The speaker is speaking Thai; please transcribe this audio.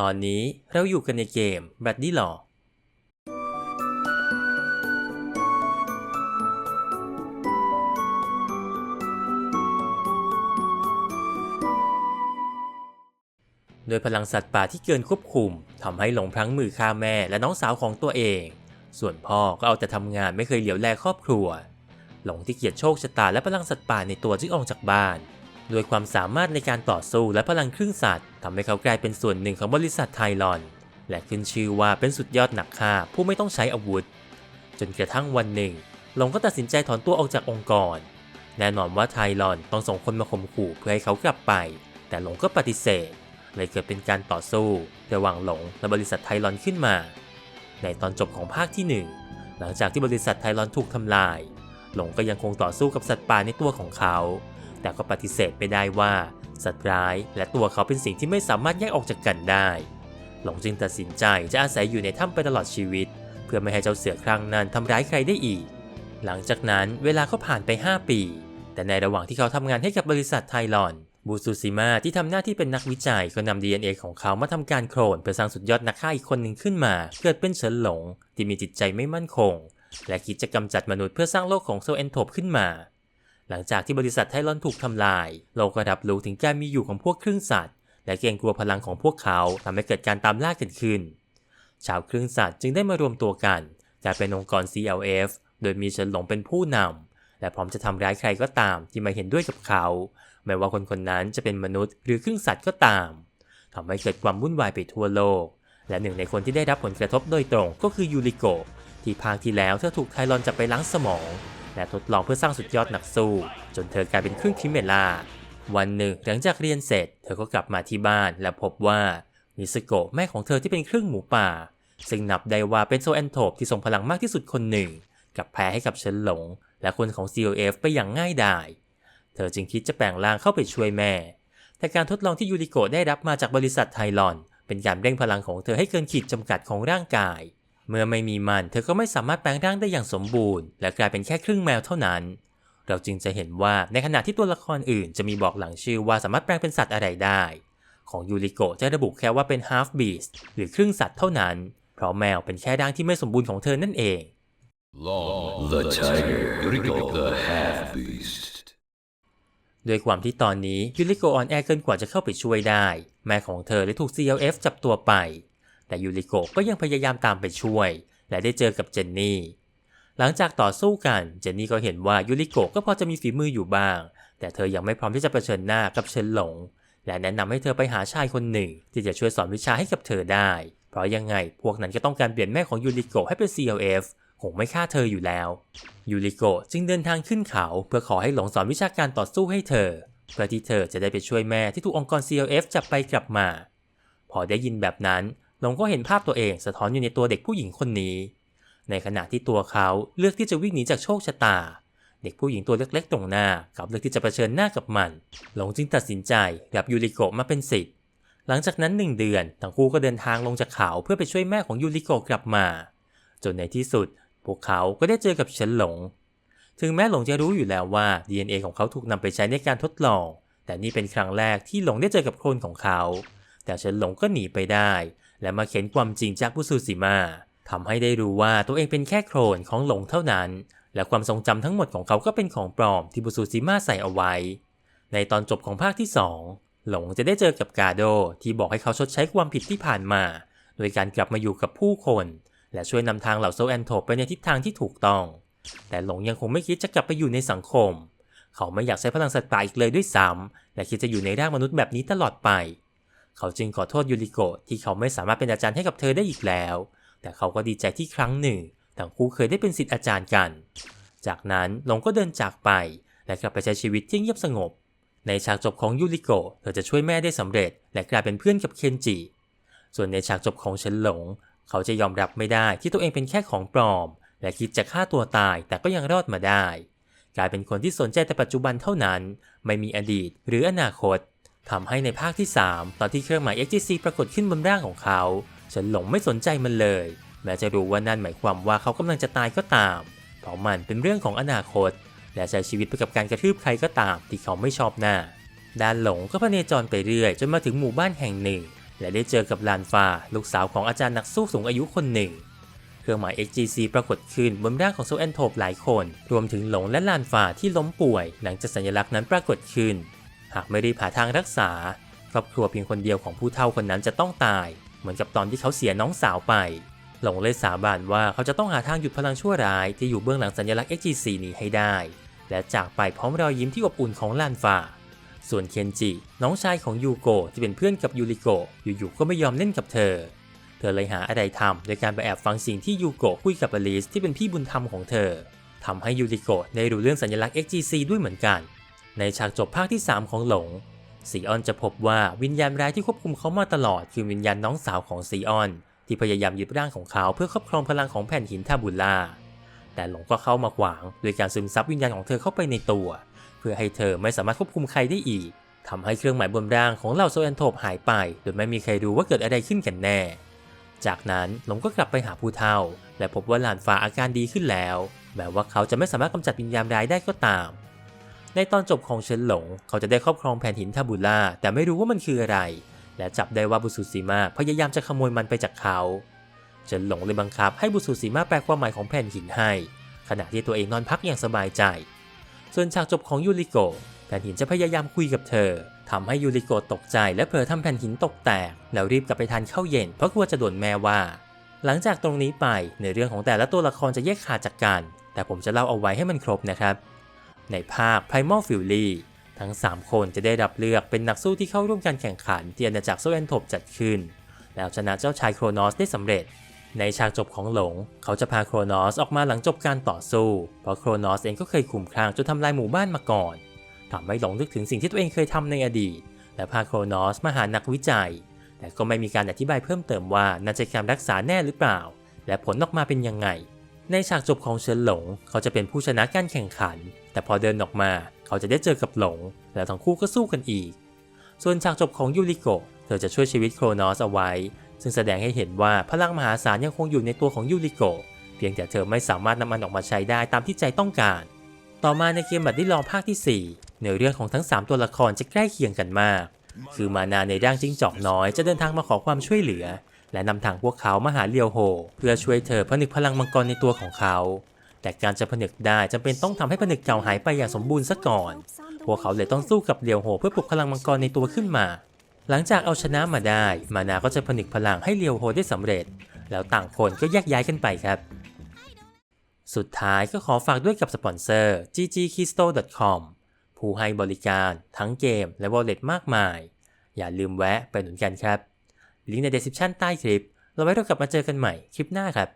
ตอนนี้เราอยู่กันในเกม b a d d y l a w โดยพลังสัตว์ป่าที่เกินควบคุมทำให้หลงพลั้งมือฆ่าแม่และน้องสาวของตัวเอง ส่วนพ่อก็เอาแต่ทำงานไม่เคยเหลียวแลครอบครัว หลงที่เกลียดโชคชะตาและพลังสัตว์ป่าในตัวจึงออกจากบ้านด้วยความสามารถในการต่อสู้และพลังครึ่งสัตว์ ทำให้เขากลายเป็นส่วนหนึ่งของบริษัทไทลอน และขึ้นชื่อว่าเป็นสุดยอดนักฆ่าผู้ไม่ต้องใช้อาวุธ จนกระทั่งวันหนึ่ง หลงก็ตัดสินใจถอนตัวออกจากองค์กร แน่นอนว่าไทลอนต้องส่งคนมาข่มขู่เพื่อให้เขากลับไป แต่หลงก็ปฏิเสธ เลยเกิดเป็นการต่อสู้ ระหว่างหลงและบริษัทไทลอนขึ้นมา ในตอนจบของภาคที่หนึ่งหลังจากที่บริษัทไทลอนถูกทำลาย หลงก็ยังคงต่อสู้กับสัตว์ป่าในตัวของเขา แต่ก็ปฏิเสธไม่ได้ว่า สัตว์ร้าย และตัวเขาเป็นสิ่งที่ไม่สามารถแยกออกจากกันได้ หลงจึงตัดสินใจจะอาศัยอยู่ในถ้ำไปตลอดชีวิต เพื่อไม่ให้เจ้าเสือครั้งนั้นทำร้ายใครได้อีก หลังจากนั้นเวลาก็ผ่านไป 5 ปี แต่ในระหว่างที่เขาทำงานให้กับบริษัทไทลอนบูซูซิมาที่ทำหน้าที่เป็นนักวิจัยก็นำ DNA ของเขามาทำการโคลนเพื่อสร้างสุดยอดนักฆ่าอีกคนหนึ่งขึ้นมา เกิดเป็นเฉินหลงที่มีจิตใจไม่มั่นคง และคิดจะกำจัดมนุษย์เพื่อสร้างโลกของโซเอนโทปขึ้นมา หลังจากที่บริษัทไทลอนถูกทำลาย โลกก็รับรู้ถึงการมีอยู่ของพวกครึ่งสัตว์ และเกรงกลัวพลังของพวกเขาทำให้เกิดการตามล่ากันขึ้น ชาวครึ่งสัตว์จึงได้มารวมตัวกันกลายเป็นองค์กร CLF โดยมีเฉินหลงเป็นผู้นำและพร้อมจะทำร้ายใครก็ตามที่ม่เห็นด้วยกับเขาไม่ว่าคนคนนั้นจะเป็นมนุษย์หรือครึ่งสัตว์ก็ตามทำให้เกิดความวุ่นวายไปทั่วโลก และหนึ่งในคนที่ได้รับผลกระทบโดยตรงก็คือยูริโกที่ภาคที่แล้วเธอถูกไทลอนจับไปล้างสมอง และทดลองเพื่อสร้างสุดยอดนักสู้ จนเธอกลายเป็นครึ่งคิเมล่า วันหนึ่งหลังจากเรียนเสร็จ เธอก็กลับมาที่บ้านและพบว่านิสโกะแม่ของเธอที่เป็นครึ่งหมูป่า ซึ่งนับได้ว่าเป็นโซแอนโทปที่ทรงพลังมากที่สุดคนหนึ่ง กับแพ้ให้กับเฉินหลง และคนของ COF ไปอย่างง่ายดาย เธอจึงคิดจะแปลงร่างเข้าไปช่วยแม่ แต่การทดลองที่ยูริโกะได้รับมาจากบริษัทไทลอน เป็นการเร่งพลังของเธอให้เกินขีดจำกัดของร่างกาย เมื่อไม่มีมันเธอก็ไม่สามารถแปลงร่างได้อย่างสมบูรณ์ และกลายเป็นแค่ครึ่งแมวเท่านั้น เราจึงจะเห็นว่าในขณะที่ตัวละครอื่นจะมีบอกหลังชื่อว่าสามารถแปลงเป็นสัตว์อะไรได้ ของยูริโกะจะระบุแค่ว่าเป็น half beast หรือครึ่งสัตว์เท่านั้น เพราะแมวเป็นแค่ร่างที่ไม่สมบูรณ์ของเธอนั่นเอง Long the tiger, Yuriko the half beast. ด้วยความที่ตอนนี้ยูริโกะอ่อนแอเกินกว่าจะเข้าไปช่วยได้ แม่ของเธอเลยถูก CLF จับตัวไป แต่ยูริโกก็ยังพยายามตามไปช่วย และได้เจอกับเจนนี่ หลังจากต่อสู้กันเจนนี่ก็เห็นว่ายูริโกก็พอจะมีฝีมืออยู่บ้าง แต่เธอยังไม่พร้อมที่จะเผชิญหน้ากับเฉินหลง และแนะนำให้เธอไปหาชายคนหนึ่ง ที่จะช่วยสอนวิชาให้กับเธอได้ เพราะยังไงพวกนั้นก็ต้องการเปลี่ยนแม่ของยูริโกให้เป็น CLF คงไม่ฆ่าเธออยู่แล้ว ยูริโกจึงเดินทางขึ้นเขาเพื่อขอให้หลงสอนวิชาการต่อสู้ให้เธอ เพื่อที่เธอจะได้ไปช่วยแม่ที่ถูกองค์กร CLF จับไปกลับมา พอได้ยินแบบนั้น หลงก็เห็นภาพตัวเองสะท้อนอยู่ในตัวเด็กผู้หญิงคนนี้ ในขณะที่ตัวเขาเลือกที่จะวิ่งหนีจากโชคชะตา เด็กผู้หญิงตัวเล็กๆตรงหน้ากลับเลือกที่จะะเผชิญหน้ากับมัน หลงจึงตัดสินใจรับยูริโกะมาเป็นศิษย์หลังจากนั้นหนึ่งเดือนทั้งคู่ก็เดินทางลงจากเขาเพื่อไปช่วยแม่ของยูริโกะกลับมา จนในที่สุด พวกเขาก็ได้เจอกับเฉินหลง ถึงแม้หลงจะรู้อยู่แล้วว่า DNA ของเขาถูกนำไปใช้ในการทดลอง แต่นี่เป็นครั้งแรกที่หลงได้เจอกับโคลนของเขา แต่เฉินหลงก็หนีไปได้ และมาเข็นความจริงจากผู้ซูซิมาทำให้ได้รู้ว่าตัวเองเป็นแค่โคลนของหลงเท่านั้น และความทรงจำทั้งหมดของเขาก็เป็นของปลอมที่บุซูซิมาใส่เอาไว้ ในตอนจบของภาคที่ 2 หลงจะได้เจอกับกาโดที่บอกให้เขาชดใช้ความผิดที่ผ่านมา โดยการกลับมาอยู่กับผู้คน และช่วยนำทางเหล่าโซแอนโทปไปในทิศทางที่ถูกต้อง แต่หลงยังคงไม่คิดจะกลับไปอยู่ในสังคม เขาไม่อยากใช้พลังสัตว์ป่าอีกเลยด้วยซ้ำและคิดจะอยู่ในร่างมนุษย์แบบนี้ตลอดไป เขาจึงขอโทษยูริโกะที่เขาไม่สามารถเป็นอาจารย์ให้กับเธอได้อีกแล้ว แต่เขาก็ดีใจที่ครั้งหนึ่งทั้งคู่เคยได้เป็นศิษย์อาจารย์กัน จากนั้นหลงก็เดินจากไป และกลับไปใช้ชีวิตที่เงียบสงบ ในฉากจบของยูริโกะเธอจะช่วยแม่ได้สำเร็จ และกลายเป็นเพื่อนกับเคนจิ ส่วนในฉากจบของเฉินหลง เขาจะยอมรับไม่ได้ที่ตัวเองเป็นแค่ของปลอม และคิดจะฆ่าตัวตายแต่ก็ยังรอดมาได้ กลายเป็นคนที่สนใจแต่ปัจจุบันเท่านั้น ไม่มีอดีตหรืออนาคต ทำให้ในภาคที่ 3 ตอนที่เครื่องหมาย XGC ปรากฏขึ้นบนร่างของเขาฉินหลงไม่สนใจมันเลย แม้จะรู้ว่านั่นหมายความว่าเขากำลังจะตายก็ตาม เพราะมันเป็นเรื่องของอนาคต และใช้ชีวิตไปกับการกระทืบใครก็ตามที่เขาไม่ชอบหน้าด้านหลงก็พเนจรไปเรื่อยจนมาถึงหมู่บ้านแห่งหนึ่ง และได้เจอกับลานฟ้าลูกสาวของอาจารย์นักสู้สูงอายุคนหนึ่ง เครื่องหมาย XGC ปรากฏขึ้นบนร่างของโซแอนโทปหลายคน รวมถึงหลงและลานฟ้าที่ล้มป่วย หลังจากสัญลักษณ์นั้นปรากฏขึ้น หากไม่ได้ผ่าทางรักษา ครอบครัวเพียงคนเดียวของผู้เฒ่าคนนั้นจะต้องตาย เหมือนกับตอนที่เขาเสียน้องสาวไป หลงเลยสาบานว่าเขาจะต้องหาทางหยุดพลังชั่วร้ายที่อยู่เบื้องหลังสัญลักษณ์ XGC นี้ให้ได้ และจากไปพร้อมรอยยิ้มที่อบอุ่นของลานฟ้าส่วนเคนจิ น้องชายของยูโกะที่เป็นเพื่อนกับยูริโกะอยู่ๆก็ไม่ยอมเล่นกับเธอ เธอเลยหาอะไรทำโดยการไปแอบฟังสิ่งที่ยูโกะคุยกับอลิสที่เป็นพี่บุญธรรมของเธอทำให้ยูริโกะได้รู้เรื่องสัญลักษณ์ XGC ด้วยเหมือนกัน ในฉากจบภาคที่ 3 ของหลงซีออนจะพบว่าวิญญาณร้ายที่ควบคุมเขามาตลอดคือวิญญาณน้องสาวของซีออน ที่พยายามยึดร่างของเขาเพื่อครอบครองพลังของแผ่นหินทาบุล่า แต่หลงก็เข้ามาขวางโดยการซึมซับวิญญาณของเธอเข้าไปในตัว เพื่อให้เธอไม่สามารถควบคุมใครได้อีกทำให้เครื่องหมายบนร่างของเหล่าโซแอนโทปหายไป โดยไม่มีใครรู้ว่าเกิดอะไรขึ้นกันแน่ จากนั้นหลงก็กลับไปหาผู้เฒ่า และพบว่าหลานฟ้าอาการดีขึ้นแล้ว แม้ว่าเขาจะไม่สามารถกำจัดวิญญาณร้ายได้ก็ตาม ในตอนจบของเฉินหลง เขาจะได้ครอบครองแผ่นหินทาบุล่าแต่ไม่รู้ว่ามันคืออะไร และจับได้ว่าบุสุสีมาพยายามจะขโมยมันไปจากเขาเฉินหลงเลยบังคับให้บุสุสีมาแปลความหมายของแผ่นหินให้ ขณะที่ตัวเองนอนพักอย่างสบายใจ ส่วนฉากจบของยูริโกแผ่นหินจะพยายามคุยกับเธอทำให้ยูริโกตกใจและเผลอทำแผ่นหินตกแตก แล้วรีบกลับไปทานข้าวเย็นเพราะกลัวจะโดนแม่ว่า หลังจากตรงนี้ไปในเรื่องของแต่ละตัวละครจะแยกขาดจากกัน แต่ผมจะเล่าเอาไว้ให้มันครบนะครับ ในภาค Primal Fury ทั้ง 3 คนจะได้รับเลือกเป็นนักสู้ที่เข้าร่วมการแข่งขันที่อาณาจักรโซแอนทบจัดขึ้น แล้วชนะเจ้าชายโครนอสได้สำเร็จ ในฉากจบของหลง เขาจะพาโครนอสออกมาหลังจบการต่อสู้ เพราะโครนอสเองก็เคยขุมครางจนทำลายหมู่บ้านมาก่อนทำให้หลงนึกถึงสิ่งที่ตัวเองเคยทำในอดีต และพาโครนอสมาหานักวิจัย แต่ก็ไม่มีการอธิบายเพิ่มเติมว่าน่าจะการรักษาแน่หรือเปล่า และผลออกมาเป็นยังไง ในฉากจบของเฉินหลง เขาจะเป็นผู้ชนะการแข่งขัน แต่พอเดินออกมาเขาจะได้เจอกับหลง แล้วทั้งคู่ก็สู้กันอีก ส่วนฉากจบของยูริโกะเธอจะช่วยชีวิตโครนอสเอาไว้ ซึ่งแสดงให้เห็นว่าพลังมหาศาลยังคงอยู่ในตัวของยูริโกะเพียงแต่เธอไม่สามารถนำมันออกมาใช้ได้ตามที่ใจต้องการ ต่อมาในเกมบัตรที่ลองภาคที่ 4 เนื้อเรื่องของทั้ง 3 ตัวละครจะใกล้เคียงกันมาก คือมานาในร่างจิ้งจอกน้อยจะเดินทางมาขอความช่วยเหลือ และนำทางพวกเขามาหาเลียวโฮ เพื่อช่วยเธอผนึกพลังมังกรในตัวของเขา แต่การจะผนึกได้จำเป็นต้องทำให้ผนึกเก่าหายไปอย่างสมบูรณ์ซะก่อน พวกเขาเลยต้องสู้กับเลียวโฮเพื่อปลุกพลังมังกรในตัวขึ้นมา หลังจากเอาชนะมาได้ มานาก็จะผนึกพลังให้เลียวโฮได้สำเร็จ แล้วต่างคนก็แยกย้ายกันไปครับ สุดท้ายก็ขอฝากด้วยกับสปอนเซอร์ ggkisto.com ผู้ให้บริการทั้งเกมและ wallet มากมาย อย่าลืมแวะไปหนุนกันครับ ลิงก์ใน description ใต้คลิป เราไว้เรากลับมาเจอกันใหม่คลิปหน้าครับ